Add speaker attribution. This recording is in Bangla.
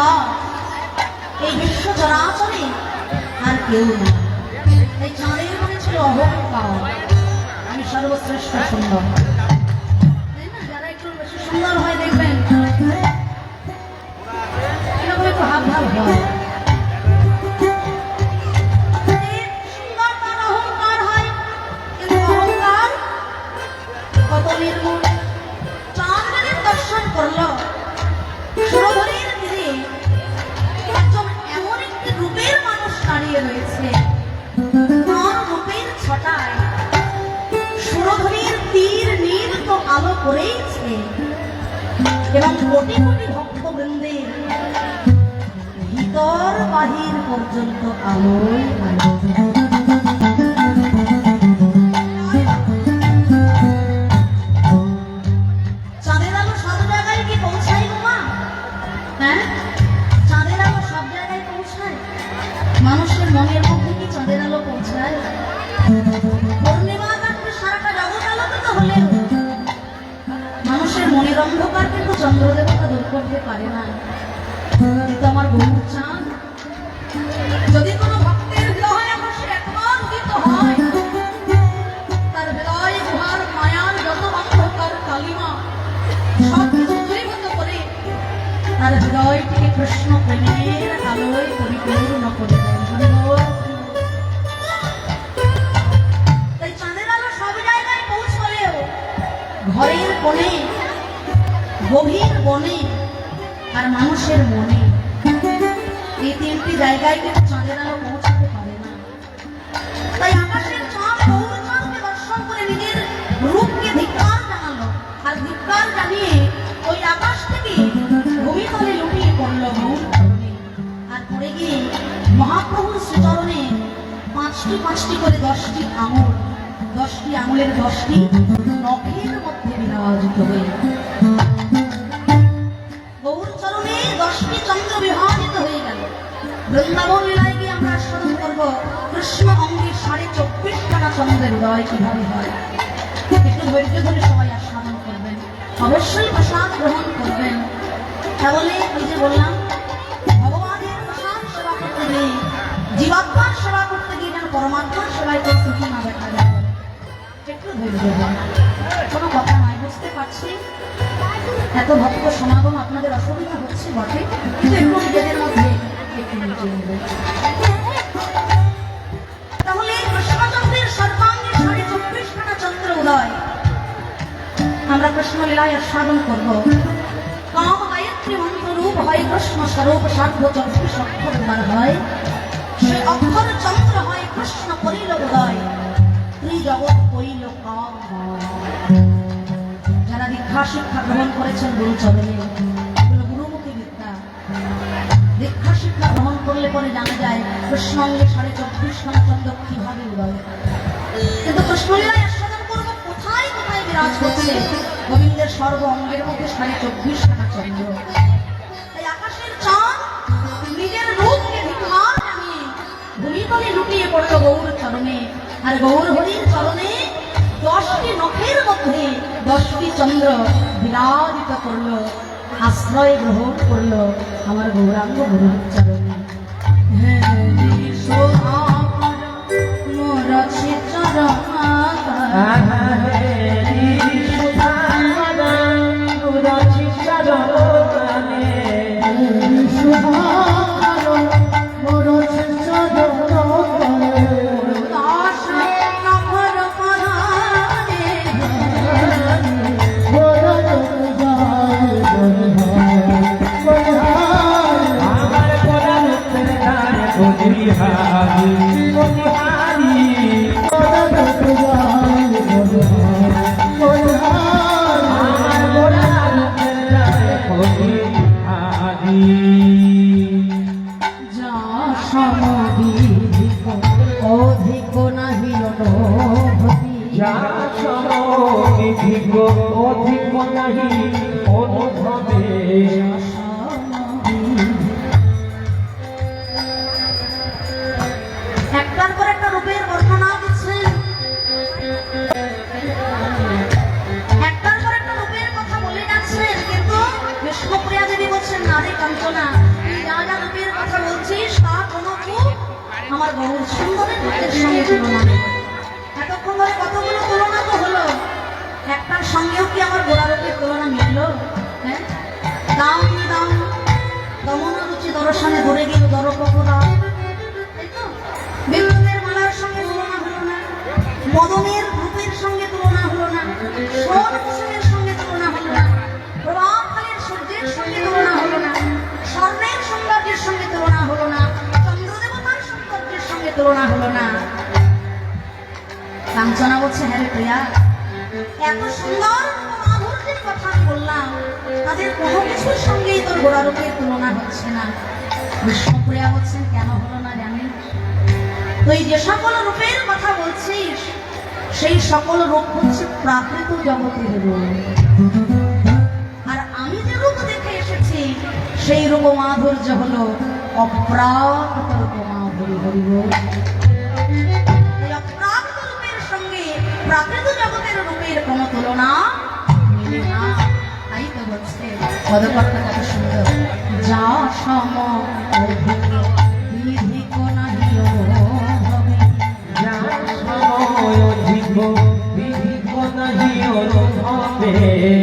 Speaker 1: সুন্দর এই বিশ্ব চরাচরে আর কেউ না। এই চাঁদের মনে ছিল অহংকার। আমি সর্বশ্রেষ্ঠ সুন্দর। একটু বেশি সুন্দর হয় দেখবেন। এরকম একটু হাব ভাব হয়। পৌঁছায় মা? হ্যাঁ? চাঁদের আলো সব জায়গায় পৌঁছায়? মানুষের মনের মধ্যে মনের অন্ধকার কিন্তু চন্দ্রদেবতা দূর করতে পারে না। কিন্তু আমার বহু চাঁদ, যদি কোনো তার হৃদয় গুহার মায়ার যত অন্ধকার কালিমা সব করে, তার হৃদয়টিকে কৃষ্ণ প্রেমের আলোয় পরিপূর্ণ করে দেয় ঘরের কোণে গভীর বনে আর মানুষের মনে। এই তিনটি জায়গায় কিন্তু চাঁদের আলো পৌঁছাতে পারে না। তাই আকাশের চাঁদ চাঁদকে দর্শন করে নিজের রূপকে ধিক্কার জানালো। আর ধিক্কার জানিয়ে ওই আকাশ থেকে ভূমিতলে লুটিয়ে পড়ল আর পড়ে গিয়ে মহাপ্রভুর শ্রীচরণে পাঁচটি পাঁচটি করে দশটি আঙুল, দশটি আঙুলের দশটি নখের মধ্যে বিরাজিত হয়ে। বৃন্দাবন লীলায় গিয়ে আমরা আস্বাদন করব, কৃষ্ণ অঙ্গের সাড়ে চব্বিশ টাকা চন্দ্রের হৃদয় কীভাবে হয়? একটু ধৈর্য ধরে সবাই আস্বাদন করবেন। অবশ্যই প্রসাদ গ্রহণ করবেন। তাহলে যে বললাম, ভগবানের প্রসাদ সেবা করতে গিয়ে, জীবাত্মার সেবা করতে গিয়ে যেন পরমাত্মার সেবায় করতে কি না দেখা একটু ধৈর্য কোনো কথা নয় বুঝতে পারছি? এত ভক্ত সমাগম আপনাদের অসুবিধা হচ্ছে বটে? কিন্তু একটু নিজেদের মধ্যে তাহলে কৃষ্ণচন্দ্রের সর্বাঙ্গে সাড়ে চব্বিশ খানা চন্দ্র উদয়। আমরা কৃষ্ণ লীলায় আস্বাদন করব। কৃষ্ণ স্বরূপ উদয় যারা দীক্ষা শিক্ষা গ্রহণ করেছেন গুরু শিক্ষা গ্রহণ করলে পরে জানা যায় কৃষ্ণাঙ্গে সাড়ে চব্বিশ খানা চন্দ্র কীভাবে উদয় কিন্তু গোবিন্দের সর্ব অঙ্গের মধ্যে সাড়ে চব্বিশ চন্দ্র। লুটিয়ে পড়ল গৌর চরণে। আর গৌর হরির চরণে দশটি নখের মধ্যে দশটি চন্দ্র বিরাজিত করল। আশ্রয় গ্রহণ করল আমার গৌরাঙ্গ গুরুর
Speaker 2: প্রেরণায় বলিহারি
Speaker 1: যন্ত্রণা বলছি আমার বহু সুন্দরের রূপের সঙ্গে তুলনা এতক্ষণ ধরে কতগুলো তুলনা তো হলো? একটার সঙ্গেও কি আমার গোড়া তুলনা সৌন্দর্যের হলো না। কাঞ্চনা বলছে হ্যাঁ প্রিয়া। এত সুন্দর মাধুর্যের কথা আমি বললাম, তাদের কোনো কিছুর সঙ্গেই তোর তুলনা হচ্ছে না। বলছেন, কেন হলো না জানিস তুই যে সকল রূপের কথা বলছিস, সেই সকল রূপ হচ্ছে প্রাকৃত জগতের রূপ। আর আমি যে রূপ দেখে এসেছি, সেই রূপ মাধুর্য হলো অপ্রাকৃত রূপ সঙ্গে প্রাকৃত জগতের রূপের কোনো তুলনা তাই তো বলছে পদকর্তা কত সুন্দর যা সম অধিক নাহি হবে
Speaker 2: যার সময় অধিক বিধিক নাহি অনুভবে